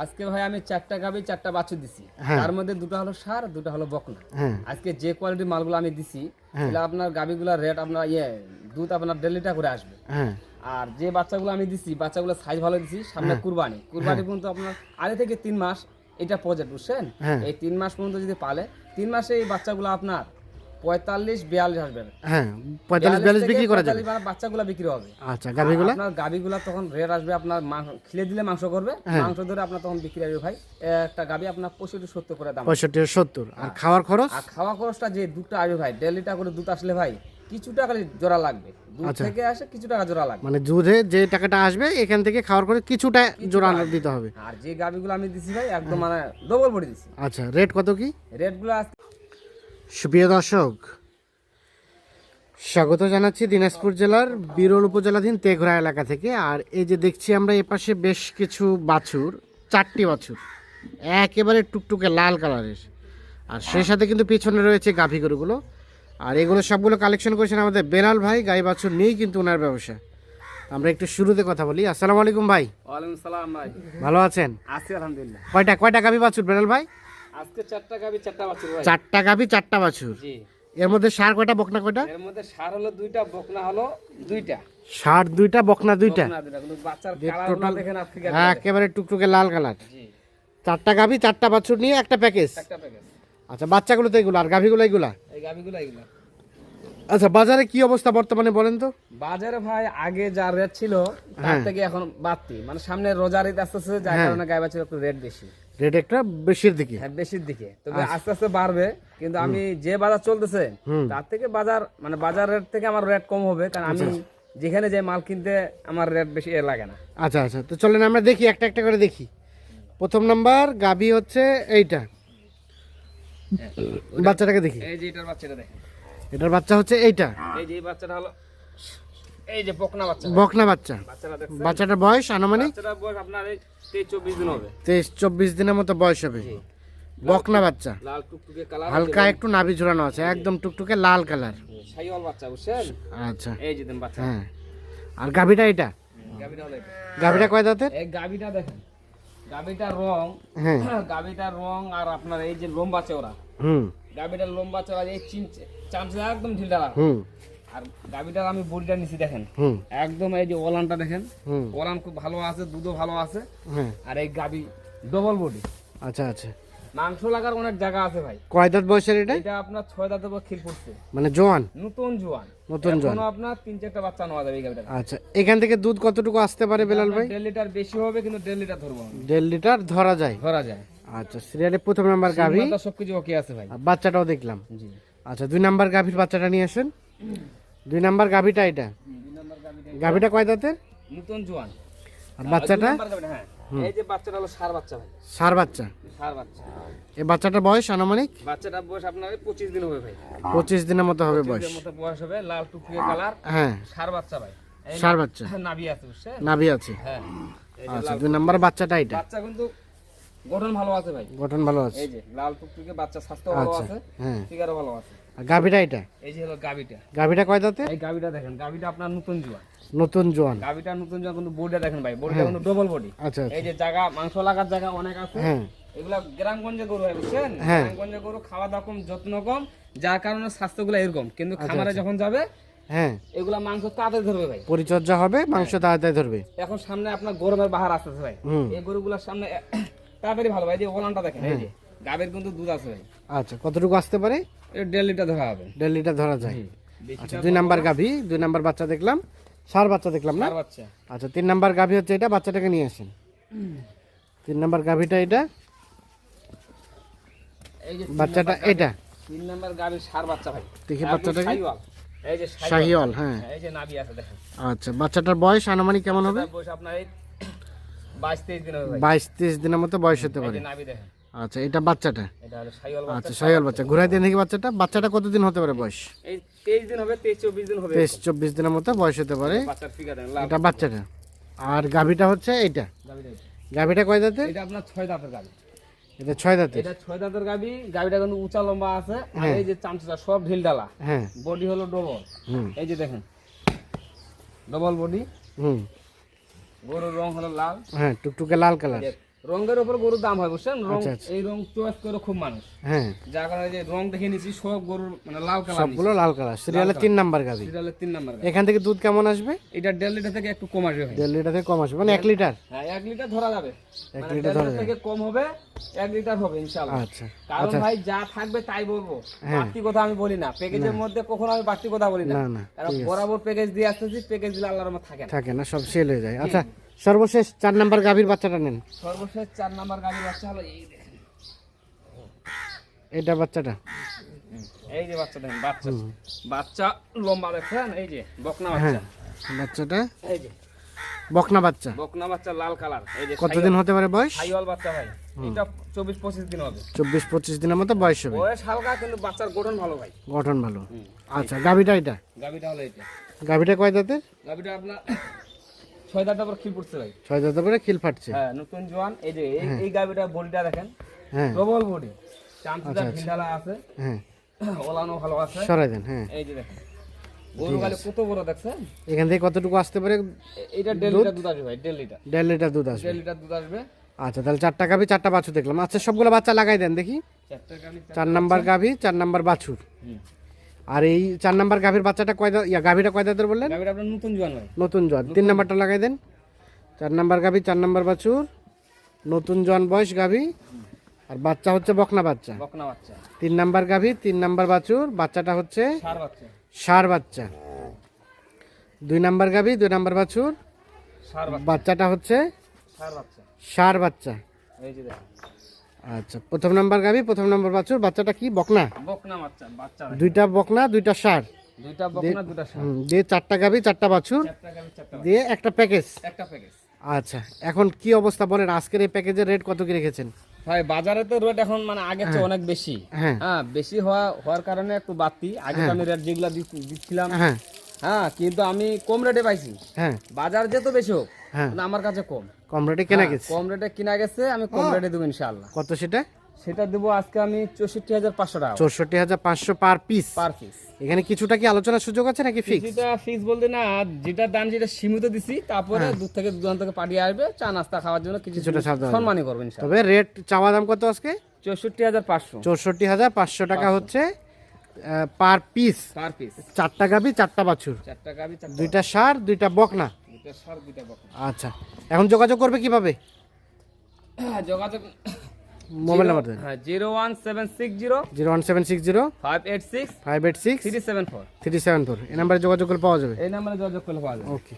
আজকে ভাই আমি চারটা গাবি চারটা বাছুর দিছি। হ্যাঁ। তার মধ্যে দুটো হলো সার দুটো হলো বকনা। হ্যাঁ। আজকে যে কোয়ালিটির মালগুলো আমি দিছি তাহলে আপনার গাবিগুলোর রেট আপনার ইয়ে দুধ আপনার দেড় লিটার করে আসবে। হ্যাঁ। আর যে বাচ্চাগুলো আমি দিছি বাচ্চাগুলো সাইজ ভালো দিছি সামনে কুরবানি। কুরবানি পর্যন্ত আপনার আড়াই থেকে তিন মাস এটা প্রজেক্ট বুঝছেন? হ্যাঁ। এই তিন মাস পর্যন্ত যদি পালে তিন মাসে এই বাচ্চাগুলো আপনার পঁয়তাল্লিশ বিয়াল্লিশ আসবে হ্যাঁ পঁয়তাল্লিশ বিয়াল্লিশ বিক্রি করা যাবে। বাচ্চাগুলো বিক্রি হবে। আচ্ছা গাভিগুলো? আপনার গাবিগুলা তখন রেট আসবে আপনার মাংস খিলে দিলে মাংস করবে হ্যাঁ। মাংস ধরে আপনার তখন বিক্রি আসবে ভাই। একটা গাবি আপনার পঁয়ষট্টি সত্তর করে দাম। পঁয়ষট্টি সত্তর। আর খাওয়ার খরচ? আর খাওয়া খরচটা যে দুধটা আসবে ভাই দেড় লিটার করে দুধ আসলে ভাই কিছুটা খালি জোড়া লাগবে। দুধ আচ্ছা। থেকে আসে কিছু টাকা জোড়া লাগবে। মানে দুধে যে টাকাটা আসবে এখান থেকে খাওয়ার করে কিছুটা জোড়া দিতে হবে। আর যে গাবিগুলো আমি দিছি ভাই একদম মানে ডবল বডি দিছি। আচ্ছা রেট কত কি? রেটগুলো সুপ্রিয় দর্শক স্বাগত জানাচ্ছি দিনাজপুর জেলার বিরল উপজেলাধীন তেঘরা এলাকা থেকে। আর এই যে দেখছি আমরা এপাশে বেশ কিছু বাছুর চারটি বাছুর একেবারে টুকটুকে লাল কালারের। আর সেই সাথে কিন্তু পিছনে রয়েছে গাভী গরুগুলো। আর এগুলো সবগুলো কালেকশন করেছেন আমাদের বেলাল ভাই গাই বাছুর নিয়েই কিন্তু ওনার ব্যবসা। আমরা একটু শুরুতে কথা বলি। আসসালামু আলাইকুম ভাই। ওয়ালাইকুম সালাম ভাই। ভালো আছেন? আছি আলহামদুলিল্লাহ। কয়টা কয়টা গাভী বাছুর বেলাল ভাই? আজকে চারটা গাবি চারটা বাছুর ভাই। চারটা গাবি চারটা বাছুর। জি। এর মধ্যে সার কয়টা বকনা কয়টা? এর মধ্যে সার হলো দুইটা বকনা হলো দুইটা। সার দুইটা বকনা দুইটা? বাচ্চার কালার দেখেন আপনি একেবারে টুকটুকে লাল কালার জি। চারটা গাভি চারটা বাছুর নিয়ে একটা প্যাকেজ? একটা প্যাকেজ। আচ্ছা বাচ্চাগুলো তো এগুলো আর গাভিগুলো এগুলা? এই গাভিগুলো এগুলো। আচ্ছা বাজারে কি অবস্থা বর্তমানে বলেন তো? বাজারে ভাই আগে যা রেট ছিল তার হ্যাঁ। থেকে এখন বাড়তি। মানে সামনে রোজার ঈদ আস্তে আস্তে যার কারণে গায়ে বাছুর একটু রেট বেশি। রেট একটা বেশির দিকে। হ্যাঁ বেশির দিকে। তবে আস্তে আস্তে বাড়বে কিন্তু আমি যে বাজার চলতেছে তার থেকে বাজার মানে বাজার রেট থেকে আমার রেট কম হবে কারণ আমি যেখানে যে মাল কিনতে আমার রেট বেশি এ লাগে না। আচ্ছা আচ্ছা। তো চলেন আমরা দেখি একটা একটা করে দেখি। প্রথম নাম্বার গাভি হচ্ছে এইটা। বাচ্চাটাকে দেখি। এই যে এটার বাচ্চাটা দেখেন। এটার বাচ্চা হচ্ছে এইটা। এই যে বাচ্চাটা হলো এই যে বকনা বাচ্চা। বকনা বাচ্চা। বাচ্চাটা বাচ্চাটার বয়স আনুমানিক? বাচ্চাটা বয়স আপনার এই তেইশ চব্বিশ দিন হবে। তেইশ চব্বিশ দিনের মতো বয়স হবে। বকনা বাচ্চা। লাল টুকটুকে কালার হালকা একটু নাভি ঝুলানো আছে একদম টুকটুকে লাল কালার। সাইওয়াল বাচ্চা বুঝছেন? আচ্ছা। এই যে দেন বাচ্চা। হ্যাঁ। আর এটা গাবিটা হলো এটা। গাভিটা কয় দাঁতের? এই গাবিটা দেখেন। গাবিটার রং হ্যাঁ। গাবিটার রং আর আপনার এই যে লম্বা চওড়া হুম। লম্বা চওড়া এই চিন চামচা একদম ঢিলটা হুম। আর গাবিটার আমি বডিটা নিছি দেখেন। একদম এই যে ওলানটা দেখেন। ওলান খুব ভালো আছে দুধও ভালো আছে। হ্যাঁ। আর এই গাবি ডবল বডি আচ্ছা আচ্ছা। মাংস লাগার অনেক জায়গা আছে ভাই। কয় দাঁত বয়সের এটা? এটা আপনার ছয় দাঁতে পর খিল পড়ছে। মানে জোয়ান? নতুন জোয়ান। নতুন জোয়ান। এখনও আপনার তিন চারটা বাচ্চা নেওয়া যাবে গাবিটা আচ্ছা এখান থেকে দুধ কতটুকু আসতে পারে বেলাল ভাই? দেড় লিটার বেশি হবে কিন্তু দেড় লিটার ধরবো। দেড় লিটার ধরা যায়। ধরা যায়। আচ্ছা সিরিয়ালে প্রথম নাম্বার গাভি। সবকিছু ওকে আছে ভাই। বাচ্চাটাও দেখলাম। জি। আচ্ছা দুই নাম্বার গাভির বাচ্চাটা নিয়ে আসেন। দুই নাম্বার গাভিটা এটা। গাভিটা কয় দাঁতের? নতুন জোয়ান। আর বাচ্চাটা? হ্যাঁ। এই যে বাচ্চাটা হলো সার বাচ্চা ভাই। সার বাচ্চা। সার বাচ্চা। এই বাচ্চাটার বয়স আনুমানিক? বাচ্চাটা বয়স আপনার ওই পঁচিশ দিন হবে ভাই। পঁচিশ দিনের মতো হবে বয়স। মতো বয়স হবে লাল কালার। হ্যাঁ। সার বাচ্চা ভাই। সার বাচ্চা। নাভি আছে নাভি আছে। হ্যাঁ। আচ্ছা দুই নাম্বার বাচ্চাটা এটা। বাচ্চা কিন্তু গঠন ভালো আছে ভাই। গঠন ভালো আছে। এই যে লাল টুকটুকে বাচ্চা স্বাস্থ্য ভালো আচ্ছা আছে হ্যাঁ। ফিগারও ভালো আছে। গাভিটা এটা? এই যে হলো গাভিটা। কয় দাঁতে? এই গাবিটা দেখেন গাবিটা আপনার নতুন জোয়ান। নতুন জোয়ান। গাবিটা নতুন জোয়ান কিন্তু বডিটা দেখেন ভাই বডিটা কিন্তু ডবল বডি আচ্ছা আচ্ছা। এই যে জায়গা মাংস লাগার জায়গা অনেক আছে। হ্যাঁ। এগুলা গ্রামগঞ্জে গরু হয় বুঝছেন? হ্যাঁ। গ্রামগঞ্জে গরু খাওয়া দাওয়া কম যত্ন কম যার কারণে স্বাস্থ্যগুলো এরকম। কিন্তু আচ্ছা, খামারে যখন যাবে হ্যাঁ। এগুলা মাংস তাড়াতাড়ি ধরবে ভাই। পরিচর্যা হবে মাংস তাড়াতাড়ি ধরবে। এখন সামনে আপনার গরমের বাহার আসতেছে ভাই। এই গরুগুলোর সামনে তাড়াতাড়ি ভালো ভাই যে ওলানটা দেখেন এই যে গাবের কিন্তু দুধ আছে ভাই। আচ্ছা কতটুকু আসতে পারে? এটা দেড় লিটার ধরা হবে। দেড় লিটার ধরা যায়। আচ্ছা দুই নাম্বার গাভি দুই নাম্বার বাচ্চা দেখলাম সার বাচ্চা দেখলাম না? বাচ্চা। আচ্ছা তিন নাম্বার গাভি হচ্ছে এটা বাচ্চাটাকে নিয়ে আসেন। তিন নাম্বার গাভিটা এটা এই বাচ্চাটা এটা। তিন নাম্বার গাবির সার বাচ্চা ভাই। দেখি বাচ্চাটাকে। শাহিওয়াল। হ্যাঁ। এই যে নাভি আছে দেখেন। আচ্ছা বাচ্চাটার বয়স আনুমানিক কেমন হবে? বয়স আপনার বাইশ তেইশ দিনের মতো বয়স হতে পারে। আচ্ছা এটা বাচ্চাটা? আচ্ছা শাহিওয়াল বাচ্চা। ঘুরাই দিয়ে দেখি বাচ্চাটা। বাচ্চাটা কতদিন হতে পারে বয়স? এই তেইশ দিন হবে তেইশ চব্বিশ দিন হবে তেইশ চব্বিশ দিনের মতো বয়স হতে পারে। এটা বাচ্চাটা। আর গাভিটা হচ্ছে এইটা। গাভিটা কয় দাঁতে এটা আপনার ছয় দাঁতের গাভি। এটা ছয় দাঁতে এটা ছয় দাঁতের গাভি। গাভিটা কিন্তু উঁচা লম্বা আছে। আর হ্যাঁ। এই যে চামচা সব ঢিল ডালা হ্যাঁ। বডি হলো ডবল। হুম। এই যে দেখেন। Double body. হুম। গরুর রং হলো লাল হ্যাঁ টুকটুকে লাল কালার এই যে রঙের উপর গরুর দাম হয় বুঝছেন? রং আচ্ছা, আচ্ছা। এই রং চয়েস করে খুব মানুষ। হ্যাঁ। যার কারণে যে রং দেখে নিচ্ছি সব গরুর মানে লাল কালার সবগুলো লাল কালার। সিরিয়ালের তিন নাম্বার গাভি সিরিয়ালের তিন নাম্বার এখান থেকে দুধ কেমন আসবে? এটা দেড় লিটার থেকে একটু কম আসবে দেড় লিটার থেকে কম আসবে। মানে এক লিটার? হ্যাঁ এক লিটার ধরা যাবে। এক মানে লিটার ধরা লিটার থেকে কম হবে এক লিটার হবে ইনশাআল্লাহ। আচ্ছা কারণ ভাই যা থাকবে তাই বলব। হ্যাঁ। বাড়তি কথা আমি বলি না। প্যাকেজের মধ্যে কখনো আমি বাড়তি কথা বলি না। না বরাবর প্যাকেজ দিয়ে আসতেছি প্যাকেজ দিলে আল্লাহর রহমত থাকে না। থাকে না সব সেল হয়ে যায়। আচ্ছা সর্বশেষ চার নাম্বার গাভীর বাচ্চাটা নেন। সর্বশেষ চার নাম্বার গাভীর বাচ্চা হলো এই দেখেন। এটা বাচ্চাটা। এই যে বাচ্চা দেখেন বাচ্চা। বাচ্চা লম্বা দেখছেন? এই যে বকনা হ্যাঁ বাচ্চা। বাচ্চাটা। এই যে। বকনা বাচ্চা। বকনা বাচ্চা লাল কালার। এই যে কতদিন হতে পারে বয়স? হাইওয়াল বাচ্চা ভাই। এটা চব্বিশ পঁচিশ দিন হবে। চব্বিশ পঁচিশ দিনের মতো বয়স হবে। বয়স হালকা কিন্তু বাচ্চার গঠন ভালো ভাই। গঠন ভালো। আচ্ছা গাভীটা এটা গাবিটা হলো এটা গাভীটা কয় দাঁতের? গাবিটা আপনার ছয় দাঁত আবার খিল পড়ছে ভাই। ছয় খিল ফাটছে। হ্যাঁ নতুন জোয়ান এই যে এই- গাবিটা বডিটা দেখেন। হ্যাঁ। প্রবল বডি। চামচুটা ভিন্ডালা আছে। হ্যাঁ। ওলানো ভালো আছে। সরাই দেন হ্যাঁ। এই যে দেখেন। কত বড় দেখছেন? এখান থেকে কতটুকু আসতে পারে? দেড় লিটার দুধ আসবে ভাই দেড় লিটার। দেড় লিটার দুধ আসবে। দেড় লিটার দুধ আসবে। আচ্ছা তাহলে চারটা গাভী চারটা বাছুর দেখলাম। আচ্ছা সবগুলো বাচ্চা লাগাই দেন দেখি। চার নাম্বার গাভী চার নাম্বার বাছুর। আর এই চার নাম্বার গাভীর বাচ্চাটা কয় দাঁত ইয়া গাভীটা কয় দাঁতের বললেন? আপনার নতুন জোয়ান ভাই। নতুন জন তিন নাম্বারটা লাগাই দেন। চার নাম্বার গাভী চার নাম্বার বাছুর। নতুন জোয়ান বয়স গাভী। আর বাচ্চা হচ্ছে বকনা বাচ্চা। বকনা বাচ্চা। তিন নাম্বার গাভী তিন নাম্বার বাছুর। বাচ্চাটা হচ্ছে সার বাচ্চা। ষাঁড় বাচ্চা। দুই নাম্বার গাভী দুই নাম্বার বাছুর। বাচ্চাটা হচ্ছে সার বাচ্চা। ষাঁড় বাচ্চা। এই যে দেখেন। আচ্ছা প্রথম নাম্বার গাবি প্রথম নাম্বার বাছুর বাচ্চাটা কি বকনা? বকনা বাচ্চা বাচ্চা দুইটা বকনা দুইটা ষাঁড়। দুইটা বকনা দুটা সার দিয়ে চারটা গাভী চারটা বাছুর। চারটা গাবি চারটা বাচ্চা। দিয়ে একটা প্যাকেজ। একটা প্যাকেজ। আচ্ছা এখন কি অবস্থা বলেন? আজকের এই প্যাকেজের রেট কত কি রেখেছেন? ভাই বাজারে তো রেট এখন মানে আগের চেয়ে অনেক বেশি। হ্যাঁ। হ্যাঁ বেশি হওয়া হওয়ার কারণে একটু বাড়তি। আগে তো আমি রেট যেগুলো দিচ্ছি- দিচ্ছিলাম। হ্যাঁ। হ্যাঁ কিন্তু আমি কম রেটে পাইছি। হ্যাঁ। বাজার যেত বেশি হোক হ্যাঁ। আমার কাছে কম। কম রেটে কেনা হ্যাঁ, গেছে? কম রেটে কিনা গেছে আমি কম রেটে দেবো ইনশাআল্লাহ। কত সেটা? সেটা দেবো আজকে আমি চৌষট্টি হাজার পাঁচশো টাকা। চৌষট্টি হাজার পাঁচশো পার পিস পার পিস এখানে কিছুটা কি আলোচনার সুযোগ আছে নাকি ফিক্স যেটা ফিক্স বলতে না যেটা দাম যেটা সীমিত দিছি তারপরে দূর থেকে দূরান্ত থেকে পাঠিয়ে আসবে চা নাস্তা খাওয়ার জন্য কিছু হ্যাঁ। কিছুটা। সম্মানই করবেন ইনশাআল্লাহ। তবে রেট চাওয়া দাম কত আজকে? চৌষট্টি হাজার পাঁচশো। চৌষট্টি হাজার পাঁচশো টাকা হচ্ছে পার পিস পার পিস চারটা গাভি চারটা বাছুর। চারটা গাবি দুইটা সার দুইটা বকনা। আচ্ছা এখন যোগাযোগ করবে কীভাবে? যোগাযোগ মোবাইল নাম্বার দেন হ্যাঁ zero one seven six zero zero one seven six zero five eight six five eight six three seven four. Three seven four. এই নাম্বারে যোগাযোগ করে পাওয়া যাবে? এই নাম্বারে যোগাযোগ করলে পাওয়া যাবে। ওকে